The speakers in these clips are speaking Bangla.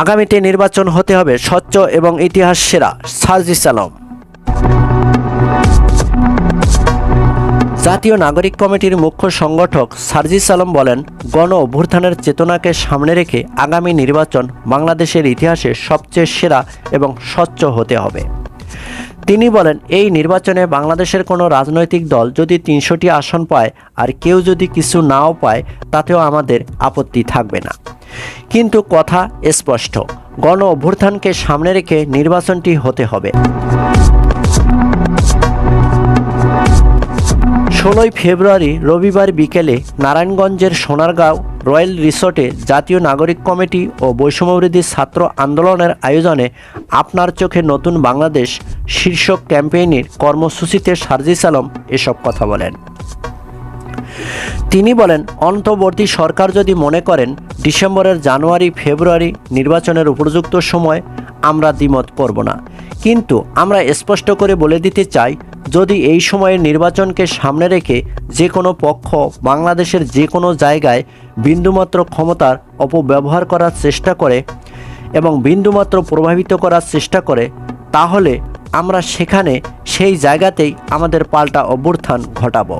আগামীতে নির্বাচন হতে হবে স্বচ্ছ এবং ইতিহাস সেরা সার্জিস আলম। জাতীয় নাগরিক কমিটির মুখ্য সংগঠক সার্জিস আলম বলেন, গণ অভ্যুত্থানের চেতনাকে সামনে রেখে আগামী নির্বাচন বাংলাদেশের ইতিহাসে সবচেয়ে সেরা এবং স্বচ্ছ হতে হবে। তিনি বলেন, এই নির্বাচনে বাংলাদেশের কোনো রাজনৈতিক দল যদি তিনশোটি আসন পায় আর কেউ যদি কিছু নাও পায়, তাতেও আমাদের আপত্তি থাকবে না। কিন্তু কথা স্পষ্ট, গণ অভ্যুত্থানকে সামনে রেখে নির্বাচনটি হতে হবে। ষোলোই ফেব্রুয়ারি রবিবার বিকেলে নারায়ণগঞ্জের সোনারগাঁও রয়্যাল রিসোর্টে জাতীয় নাগরিক কমিটি ও বৈষম্যবিরোধী ছাত্র আন্দোলনের আয়োজনে আপনার চোখে নতুন বাংলাদেশ শীর্ষক ক্যাম্পেইনের কর্মসূচিতে সার্জিস আলম এসব কথা বলেন। তিনি বলেন, অন্তর্বর্তী সরকার যদি মনে করেন ডিসেম্বরের জানুয়ারি ফেব্রুয়ারি নির্বাচনের উপযুক্ত সময়, আমরা দ্বিমত করব না। কিন্তু আমরা স্পষ্ট করে বলে দিতে চাই, যদি এই সময়ের নির্বাচনকে সামনে রেখে যে কোনো পক্ষ বাংলাদেশের যে কোনো জায়গায় বিন্দুমাত্র ক্ষমতার অপব্যবহার করার চেষ্টা করে এবং বিন্দুমাত্র প্রভাবিত করার চেষ্টা করে, তাহলে আমরা সেখানে সেই জায়গাতেই আমাদের পাল্টা অভ্যুত্থান ঘটাব।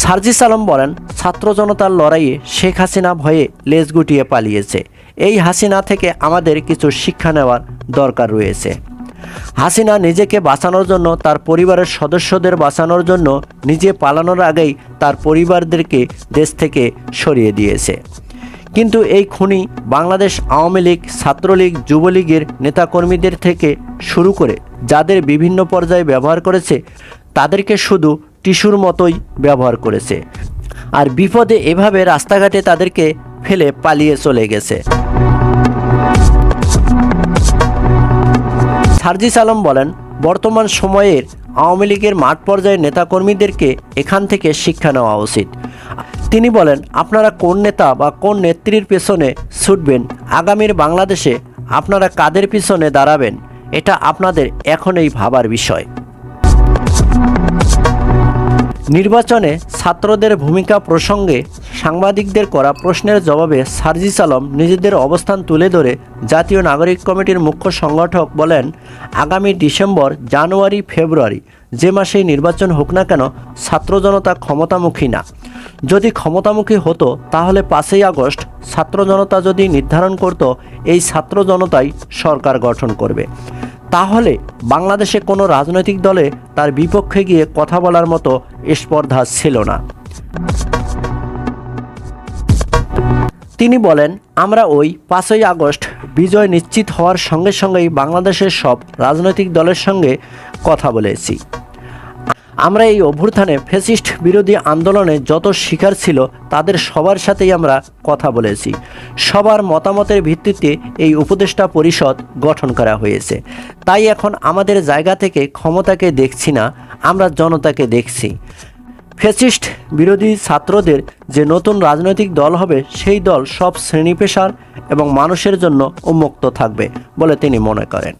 সার্জিস আলম বলেন, ছাত্র জনতার লড়াইয়ে শেখ হাসিনা ভয়ে লেজ গুটিয়ে পালিয়েছে। এই হাসিনা থেকে আমাদের কিছু শিক্ষা নেওয়ার দরকার রয়েছে। হাসিনা নিজেকে বাঁচানোর জন্য, তার পরিবারের সদস্যদের বাঁচানোর জন্য নিজে পালানোর আগেই তার পরিবারদেরকে দেশ থেকে সরিয়ে দিয়েছে। কিন্তু এই খুনি বাংলাদেশ আওয়ামী লীগ, ছাত্রলীগ, যুবলীগের নেতাকর্মীদের থেকে শুরু করে যাদের বিভিন্ন পর্যায়ে ব্যবহার করেছে, তাদেরকে শুধু টিস্যুর মতোই ব্যবহার করেছে। আর বিপদে এভাবে রাস্তাঘাটে তাদেরকে ফেলে পালিয়ে চলে গেছে। সার্জিস আলম বলেন, বর্তমান সময়ের আওয়ামী লীগের মাঠ পর্যায়ের নেতাকর্মীদেরকে এখান থেকে শিক্ষা নেওয়া উচিত। তিনি বলেন, আপনারা কোন নেতা বা কোন নেত্রীর পেছনে ছুটবেন? আগামীর বাংলাদেশে আপনারা কাদের পিছনে দাঁড়াবেন? এটা আপনাদের এখনই ভাবার বিষয়। নির্বাচনে ছাত্রদের ভূমিকা প্রসঙ্গে সাংবাদিকদের করা প্রশ্নের জবাবে সার্জিস আলম নিজেদের অবস্থান তুলে ধরে জাতীয় নাগরিক কমিটির মুখ্য সংগঠক বলেন, আগামী ডিসেম্বর, জানুয়ারি, ফেব্রুয়ারি যে মাসেই নির্বাচন হোক না কেন ছাত্র জনতা ক্ষমতামুখী না। যদি ক্ষমতামুখী হতো, তাহলে পাঁচই আগস্ট ছাত্র জনতা যদি নির্ধারণ করত, এই ছাত্র জনতাই সরকার গঠন করবে। তাহলে বাংলাদেশে কোনো রাজনৈতিক দলে তার বিপক্ষে গিয়ে কথা বলার মতো স্পর্ধা ছিল না। তিনি বলেন, আমরা ওই পাঁচই আগস্ট বিজয় নিশ্চিত হওয়ার সঙ্গে সঙ্গেই বাংলাদেশের সব রাজনৈতিক দলের সঙ্গে কথা বলেছি। আমরা এই অভ্যুত্থানে ফ্যাসিস্ট বিরোধী আন্দোলনে যত শিকার ছিল, তাদের সবার সাথেই আমরা কথা বলেছি। সবার মতামতের ভিত্তিতে এই উপদেষ্টা পরিষদ গঠন করা হয়েছে। তাই এখন আমাদের জায়গা থেকে ক্ষমতাকে দেখছি না, আমরা জনতাকে দেখছি। ফ্যাসিস্ট বিরোধী ছাত্রদের যে নতুন রাজনৈতিক দল হবে, সেই দল সব শ্রেণি পেশার এবং মানুষের জন্য উন্মুক্ত থাকবে বলে তিনি মনে করেন।